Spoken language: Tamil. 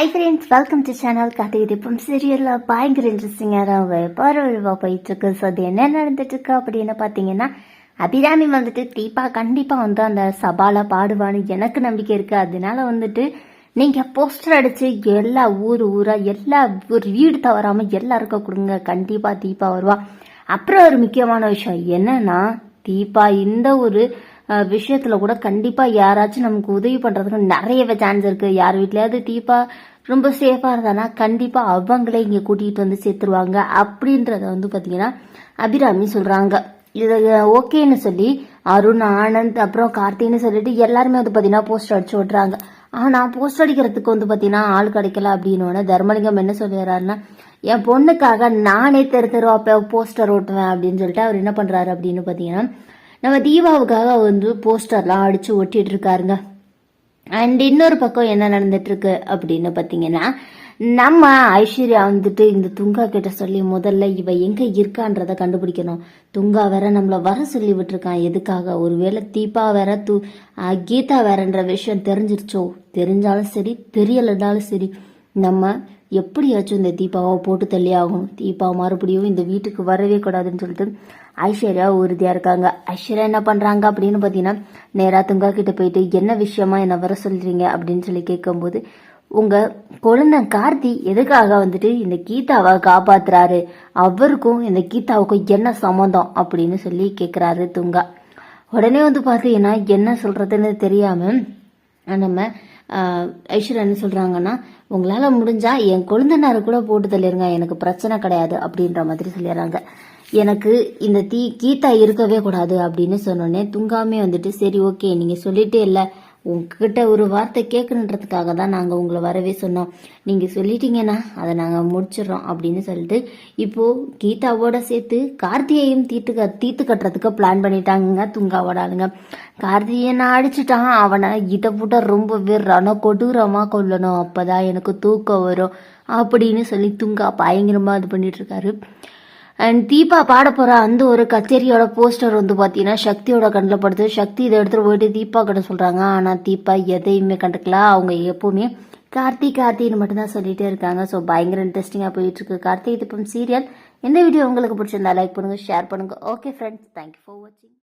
Hi friends welcome to channel கதை தீபம் சீரியலில் பயங்கர இன்ட்ரெஸ்டிங்காக பரவழிவாக போயிட்டுருக்கு. ஸோ அது என்ன நடந்துட்டுருக்கு அப்படின்னு பார்த்தீங்கன்னா அபிராமி வந்துட்டு தீபா கண்டிப்பாக வந்து அந்த சபால பாடுவான்னு எனக்கு நம்பிக்கை இருக்குது அதனால வந்துட்டு நீங்கள் போஸ்டர் அடித்து எல்லா ஊர் ஊராக எல்லா ஒரு வீடு தவறாமல் எல்லாருக்கும் கொடுங்க. கண்டிப்பாக தீபா வருவா. அப்புறம் ஒரு முக்கியமான விஷயம் என்னன்னா தீபா இந்த ஒரு விஷயத்துல கூட கண்டிப்பா யாராச்சும் நமக்கு உதவி பண்றதுக்கு நிறையவே சான்ஸ் இருக்கு. யார் வீட்லயாவது தீபா ரொம்ப சேஃபாக இருந்தானா? கண்டிப்பாக அவங்களே இங்கே கூட்டிகிட்டு வந்து சேர்த்துருவாங்க. அப்படின்றத வந்து பார்த்தீங்கன்னா அபிராமி சொல்கிறாங்க இது ஓகேன்னு சொல்லி அருண் ஆனந்த் அப்புறம் கார்த்தின்னு சொல்லிட்டு எல்லாருமே வந்து பார்த்தீங்கன்னா போஸ்டர் அடிச்சு விட்றாங்க ஆனால் போஸ்டர் அடிக்கிறதுக்கு வந்து பார்த்தீங்கன்னா ஆள் கிடைக்கல அப்படின்னு தர்மலிங்கம் என்ன சொல்லிடுறாருன்னா என் பொண்ணுக்காக நானே தெரு தெருவா போஸ்டர் ஓட்டுவேன் அப்படின்னு சொல்லிட்டு அவர் என்ன பண்ணுறாரு அப்படின்னு பார்த்தீங்கன்னா நம்ம தீபாவுக்காக வந்து போஸ்டர்லாம் அடிச்சு ஒட்டிட்டு இருக்காருங்க. அண்ட் இன்னொரு பக்கம் என்ன நடந்துட்டு இருக்கு அப்படின்னு பாத்தீங்கன்னா நம்ம ஐஸ்வர்யா வந்துட்டு இந்த துங்கா கிட்ட சொல்லி முதல்ல இவ எங்க இருக்கான்றத கண்டுபிடிக்கணும். துங்கா வேற நம்மள வர சொல்லி விட்டுருக்கான். எதுக்காக? ஒருவேளை தீபா வேற து கீதா வேறன்ற விஷயம் தெரிஞ்சிருச்சோ? தெரிஞ்சாலும் சரி தெரியலனாலும் சரி. நம்ம எப்படியாச்சும் இந்த தீபாவை போட்டு தள்ளி ஆகும் தீபா மறுபடியும் இந்த வீட்டுக்கு வரவே கூடாதுன்னு சொல்லிட்டு ஐஸ்வர்யா உறுதியாக இருக்காங்க. ஐஸ்வர்யா என்ன பண்ணுறாங்க அப்படின்னு பார்த்தீங்கன்னா நேராக துங்கா கிட்ட போயிட்டு என்ன விஷயமா என்ன வர சொல்கிறீங்க அப்படின்னு சொல்லி கேட்கும்போது உங்கள் குழந்தை கார்த்தி எதுக்காக வந்துட்டு இந்த கீதாவை காப்பாத்துறாரு? அவருக்கும் இந்த கீதாவுக்கும் என்ன சம்மந்தம் அப்படின்னு சொல்லி கேட்குறாரு துங்கா. உடனே வந்து பார்த்தீங்கன்னா என்ன சொல்கிறதுன்னு தெரியாமல் நம்ம ஐஸ்வர்யா என்ன சொல்றாங்கன்னா உங்களால முடிஞ்சா என் கொழுந்தனாரை கூட போட்டு தள்ளிருங்க எனக்கு பிரச்சனை கிடையாது அப்படின்ற மாதிரி சொல்லிடுறாங்க. எனக்கு இந்த தீ கீதா இருக்கவே கூடாது அப்படின்னு சொன்னோடனே துங்காமே வந்துட்டு சரி ஓகே நீங்க சொல்லிட்டே இல்லை உங்ககிட்ட ஒரு வார்த்தை கேட்கணுன்றதுக்காக தான் நாங்கள் உங்களை வரவே சொன்னோம். நீங்கள் சொல்லிட்டீங்கன்னா அதை நாங்கள் முடிச்சிடுறோம் அப்படின்னு சொல்லிட்டு இப்போது கீதாவோட சேர்த்து கார்த்தியையும் தீர்த்து க- தீர்த்து கட்டுறதுக்கு பிளான் பண்ணிட்டாங்க துங்காவோட ஆளுங்க. கார்த்தியனை அடிச்சிட்டான்? அவனை இதை விட ரொம்ப ரண கொடூரமாக கொல்லணும். அப்போ தான் எனக்கு தூக்கம் வரும் அப்படின்னு சொல்லி துங்கா பயங்கரமாக இது பண்ணிட்டு இருக்காரு. அண்ட் தீபா பாட போற அந்த ஒரு கச்சேரியோட போஸ்டர் வந்து பாத்தீங்கன்னா சக்தியோட கண்ணில் படுத்து சக்தி இதை எடுத்துட்டு போயிட்டு தீபா கிட்ட சொல்றாங்க. ஆனா தீபா எதையுமே கண்டுக்கல. அவங்க எப்பவுமே கார்த்தி கார்த்தின்னு மட்டும்தான் சொல்லிட்டே இருக்காங்க. ஸோ பயங்கர இன்ட்ரெஸ்டிங்காக போயிட்டு இருக்கு. கார்த்திக் தீபம் சீரியல் இந்த வீடியோ உங்களுக்கு பிடிச்சிருந்தா லைக் பண்ணுங்க ஷேர் பண்ணுங்க. ஓகே ஃப்ரெண்ட்ஸ் தேங்க்யூ ஃபார் வாட்சிங்